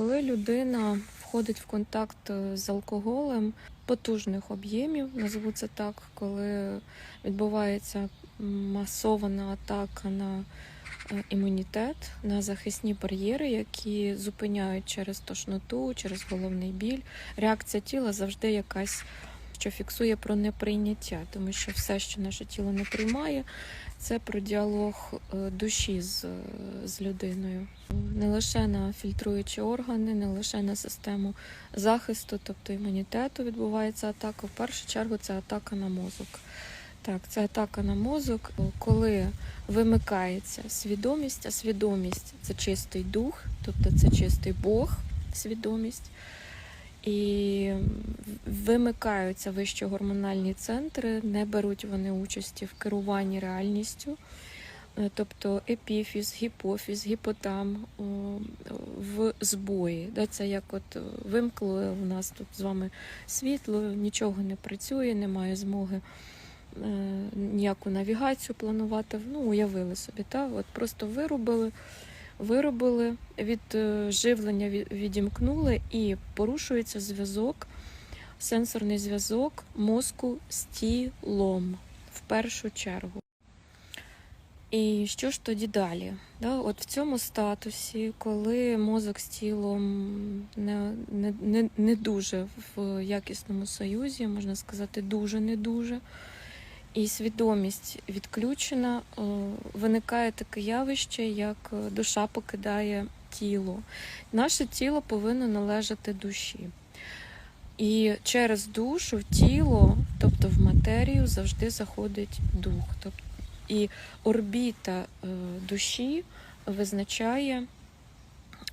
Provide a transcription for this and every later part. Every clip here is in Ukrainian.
Коли людина входить в контакт е, з алкоголем потужних об'ємів, назву це так, коли відбувається масована атака на е, імунітет, на захисні бар'єри, які зупиняють через тошноту, через головний біль. Реакція тіла завжди якась, що фіксує про неприйняття, тому що все, що наше тіло не приймає, це про діалог е, душі з, е, з людиною. Не лише на фільтруючі органи, не лише на систему захисту, тобто імунітету відбувається атака. В першу чергу це атака на мозок. Так, це атака на мозок, коли вимикається свідомість, а свідомість це чистий дух, тобто це чистий Бог, свідомість. І вимикаються вищі гормональні центри, не беруть вони участі в керуванні реальністю. Е, Тобто епіфіз, гіпофіз, гіпотам в збої. Це як от е, вимкнули у нас тут з вами світло, нічого не працює, немає змоги е, ніяку навігацію планувати. Ну, уявили собі, та? От просто вирубили, виробили від е, живлення, відімкнули і порушується зв'язок, сенсорний зв'язок мозку з тілом в першу чергу. І що ж тоді далі? Да, от в цьому статусі, коли мозок з тілом не, не, не, не дуже в якісному союзі, можна сказати, дуже не дуже, і свідомість відключена, е, виникає таке явище, як е, душа покидає тіло. Наше тіло повинно належати душі. І через душу в тіло, тобто в матерію, завжди заходить дух. Тобто і орбіта е, душі визначає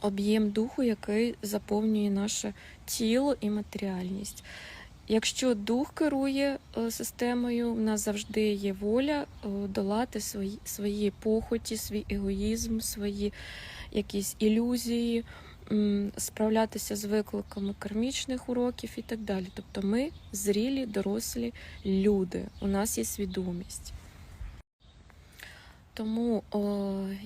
об'єм духу, який заповнює наше тіло і матеріальність. Якщо дух керує е, системою, в нас завжди є воля е, долати свої, свої похоті, свій егоїзм, свої якісь ілюзії, справлятися з викликами кармічних уроків і так далі. Тобто ми зрілі, дорослі люди, у нас є свідомість. Тому о,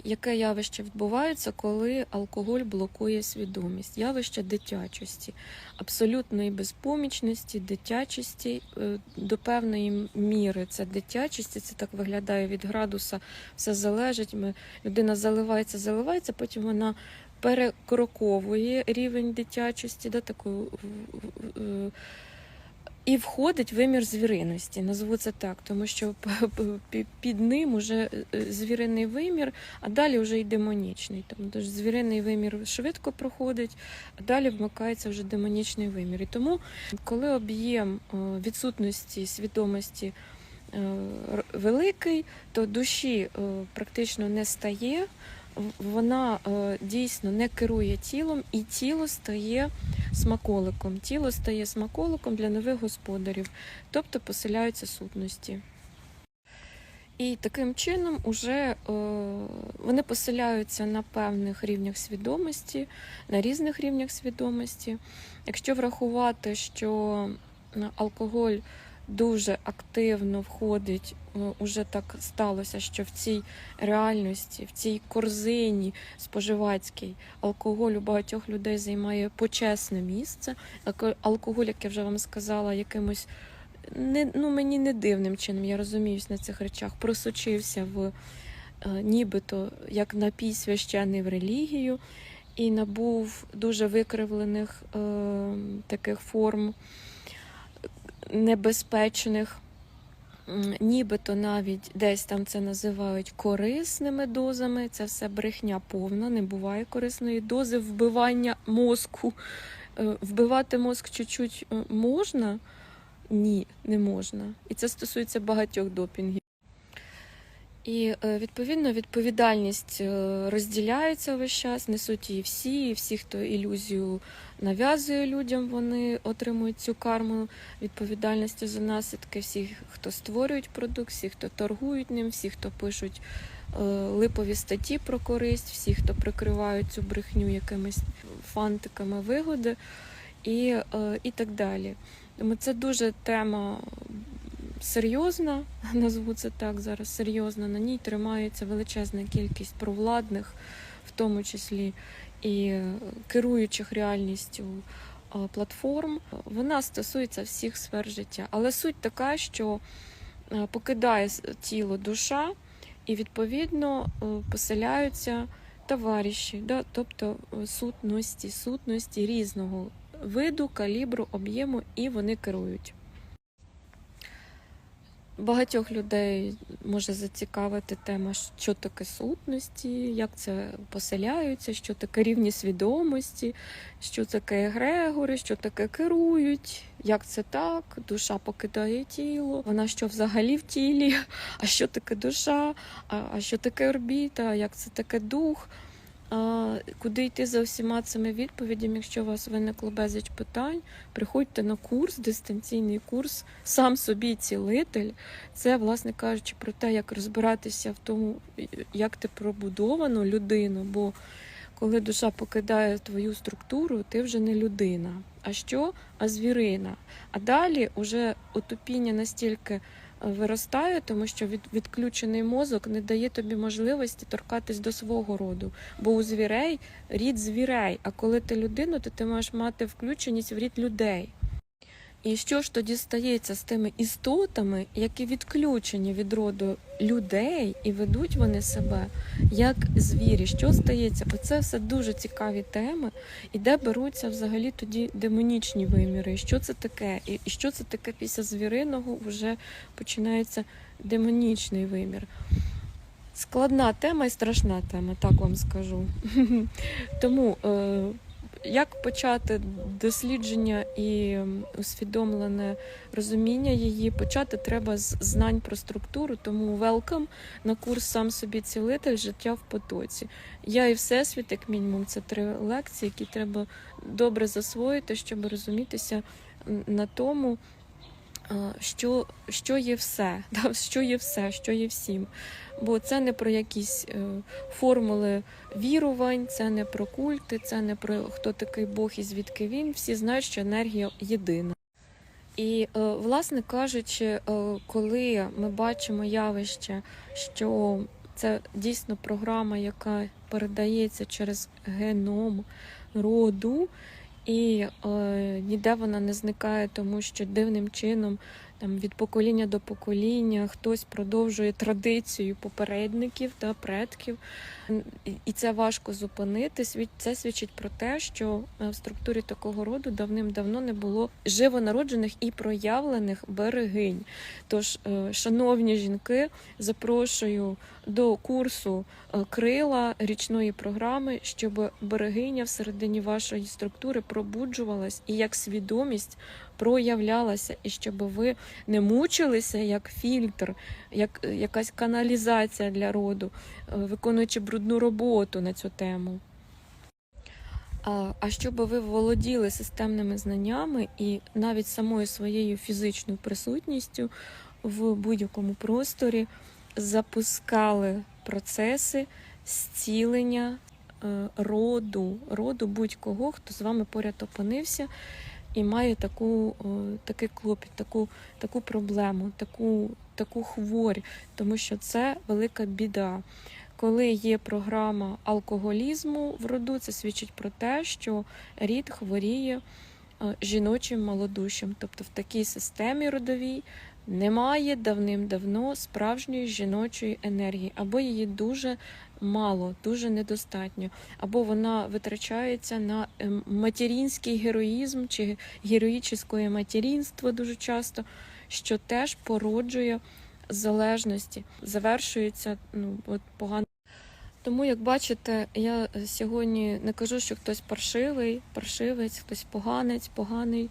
яке явище відбувається, коли алкоголь блокує свідомість? Явище дитячості, абсолютної безпомічності, дитячості е, до певної міри. Це дитячість, це так виглядає від градуса, все залежить. Ми, людина заливається, заливається, потім вона перекроковує рівень дитячості, да, е, і входить вимір звіриності, назву це так, тому що під ним уже е, звіриний вимір, а далі вже й демонічний. Тому звіриний вимір швидко проходить, а далі вмикається вже демонічний вимір. І тому, коли об'єм е, відсутності свідомості е, великий, то душі е, практично не стає. Вона е, дійсно не керує тілом, і тіло стає смаколиком. Тіло стає смаколиком для нових господарів, тобто поселяються сутності. І таким чином уже е, вони поселяються на певних рівнях свідомості, на різних рівнях свідомості. Якщо врахувати, що алкоголь дуже активно входить, е, уже так сталося, що в цій реальності, в цій корзині споживацькій алкоголь у багатьох людей займає почесне місце. Алкоголь, як я вже вам сказала, якимось не, ну, мені не дивним чином, я розуміюсь на цих речах, просочився в е, нібито як напій священний в релігію і набув дуже викривлених е, таких форм небезпечних. Нібито навіть десь там це називають корисними дозами. Це все брехня повна, не буває корисної дози вбивання мозку. Е, Вбивати мозк чуть-чуть е, можна? Ні, не можна. І це стосується багатьох допінгів. І е, відповідно відповідальність е, розділяється весь час, несуть її всі, і всі, хто ілюзію нав'язує людям, вони отримують цю карму відповідальності за наслідки. Всі, хто створюють продукт, всі, хто торгують ним, всі, хто пишуть е, липові статті про користь, всі, хто прикривають цю брехню якимись фантиками вигоди і, і так далі. Тому це дуже тема серйозна, назву це так зараз серйозна. На ній тримається величезна кількість провладних, в тому числі і е, керуючих реальністю е, платформ, вона стосується всіх сфер життя. Але суть така, що е, покидає тіло душа, і відповідно поселяються товариші, да, тобто сутності, сутності різного виду, калібру, об'єму, і вони керують. Багатьох людей може зацікавити тема, що таке сутності, як це поселяються, що таке рівні свідомості, що таке егрегори, що таке керують, як це так, душа покидає тіло, вона що взагалі в тілі, а що таке душа, а, що таке орбіта, як це таке дух. Куди йти за всіма цими відповідями, якщо у вас виникло безліч питань, приходьте на курс, дистанційний курс, сам собі цілитель. Це, власне кажучи, про те, як розбиратися в тому, як ти пробудовано людину. Бо коли душа покидає твою структуру, ти вже не людина. А що? А звірина. А далі уже отупіння настільки виростає, тому що від, відключений мозок не дає тобі можливості торкатись до свого роду. Бо у звірей рід звірей. А коли ти людина, то ти маєш мати включеність в рід людей. І що ж тоді стається з тими істотами, які відключені від роду людей, і ведуть вони себе як звірі? Що стається? Оце все дуже цікаві теми, і де беруться взагалі тоді демонічні виміри. І що це таке? І що це таке після звіриного вже починається демонічний вимір. Складна тема і страшна тема, так вам скажу. Тому е, як почати дослідження і усвідомлене розуміння її, почати треба з знань про структуру, тому велкам на курс сам собі цілитель життя в потоці. Я і всесвіт, як мінімум, це три лекції, які треба добре засвоїти, щоб розумітися на тому, що, що є все, що є все, що є всім. Бо це не про якісь е, формули вірувань, це не про культи, це не про хто такий Бог і звідки він. Всі знають, що енергія єдина. І, е, власне кажучи, е, коли ми бачимо явище, що це дійсно програма, яка передається через геном роду, і е, ніде вона не зникає, тому що дивним чином там від покоління до покоління хтось продовжує традицію попередників та предків, І- це важко зупинити. Це свідчить про те, що е, в структурі такого роду давним-давно не було живонароджених і проявлених берегинь. Тож, е, шановні жінки, запрошую до курсу е, крила річної програми, щоб берегиня всередині вашої структури пробуджувалась і як свідомість проявлялася, і щоб ви не мучилися як фільтр, як е, якась каналізація для роду, е, виконуючи брудну роботу на цю тему. А, щоб ви володіли системними знаннями і навіть самою своєю фізичною присутністю в будь-якому просторі запускали процеси зцілення е, роду, роду будь-кого, хто з вами поряд опинився і має таку, е, такий клопіт, таку, таку проблему, таку, таку хворь, тому що це велика біда. Коли є програма алкоголізму в роду, це свідчить про те, що рід хворіє е, жіночим малодушем. Тобто в такій системі родовій немає давним-давно справжньої жіночої енергії, або її дуже мало, дуже недостатньо, або вона витрачається на ем, материнський героїзм чи героїчне материнство дуже часто, що теж породжує залежності, завершується ну, от погано. Тому, як бачите, я сьогодні не кажу, що хтось паршивий, паршивець, хтось поганець, поганий.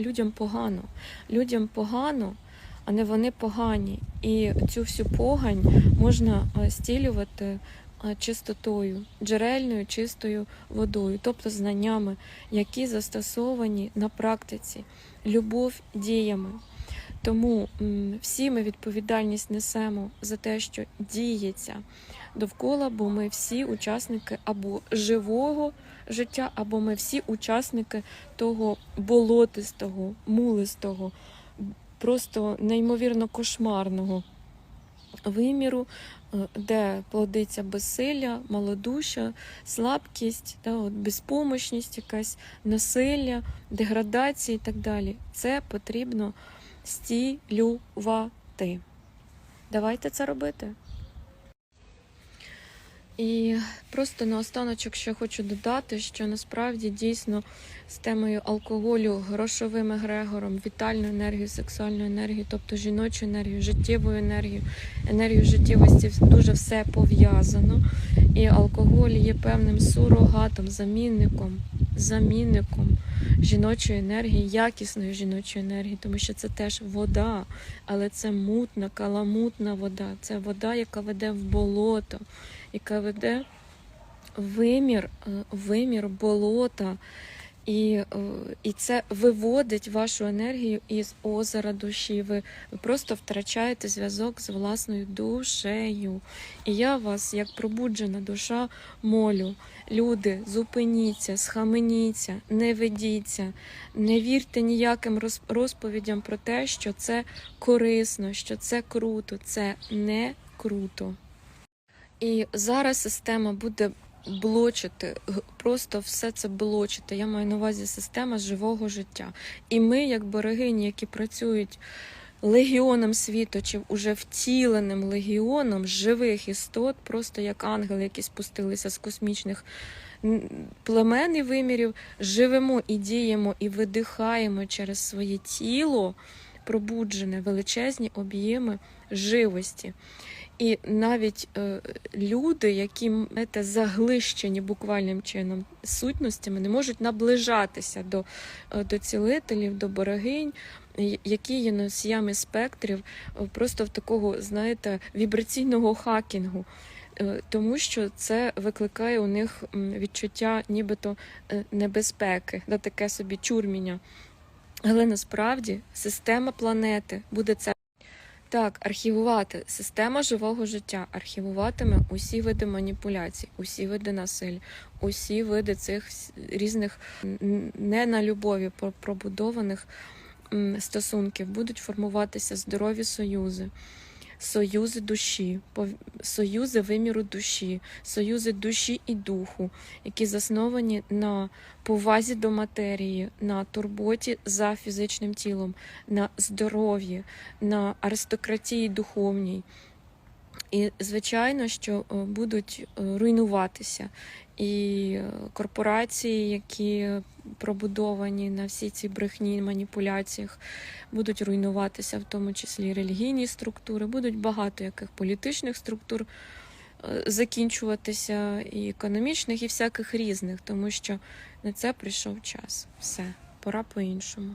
Людям погано. Людям погано, а не вони погані. І цю всю погань можна е, стілювати е, чистотою, джерельною чистою водою, тобто знаннями, які застосовані на практиці, любов діями. Тому всі ми відповідальність несемо за те, що діється довкола, бо ми всі учасники або живого життя, або ми всі учасники того болотистого, мулистого, просто неймовірно кошмарного виміру, е, де плодиться безсилля, малодуша, слабкість, та, от, безпомощність, якась насилля, деградація і так далі. Це потрібно стілювати. Давайте це робити. І просто наостаночок ще хочу додати, що насправді дійсно з темою алкоголю, грошовим егрегором, вітальну енергію, сексуальну енергію, тобто жіночу енергію, життєву енергію, енергію життєвості дуже все пов'язано. І алкоголь є певним сурогатом, замінником, замінником жіночої енергії, якісної жіночої енергії, тому що це теж вода, але це мутна, каламутна вода. Це вода, яка веде в болото, яка веде вимір, е, вимір болота. І, е, і це виводить вашу енергію із озера душі. Ви, ви просто втрачаєте зв'язок з власною душею. І я вас, як пробуджена душа, молю. Люди, зупиніться, схаменіться, не ведіться, не вірте ніяким роз- розповідям про те, що це корисно, що це круто. Це не круто. І зараз система буде блочити, просто все це блочити. Я маю на увазі система живого життя. І ми, як берегині, які працюють легіоном світочів, уже втіленим легіоном живих істот, просто як ангели, які спустилися з космічних племен і вимірів, живемо і діємо, і видихаємо через своє тіло, пробуджене величезні об'єми живості. І навіть е, люди, які знаєте, заглищені буквальним чином сутностями, не можуть наближатися до, е, до цілителів, до берегинь, і- які є носіями спектрів, е, просто в такого, знаєте, вібраційного хакінгу. Е, Тому що це викликає у них відчуття нібито е, небезпеки, да, таке собі чурміння. Але насправді система планети буде це так, архівувати система живого життя архівуватиме усі види маніпуляцій, усі види насиль, усі види цих різних не на любові про- пробудованих стосунків. Будуть формуватися здорові союзи, союзи душі, союзи виміру душі, союзи душі і духу, які засновані на повазі до матерії, на турботі за фізичним тілом, на здоров'ї, на аристократії духовній. І, звичайно, що е, будуть е, руйнуватися і е, корпорації, які пробудовані на всі ці брехні маніпуляціях, будуть руйнуватися, в тому числі релігійні структури, будуть багато яких політичних структур закінчуватися, і економічних, і всяких різних, тому що на це прийшов час. Все, пора по-іншому.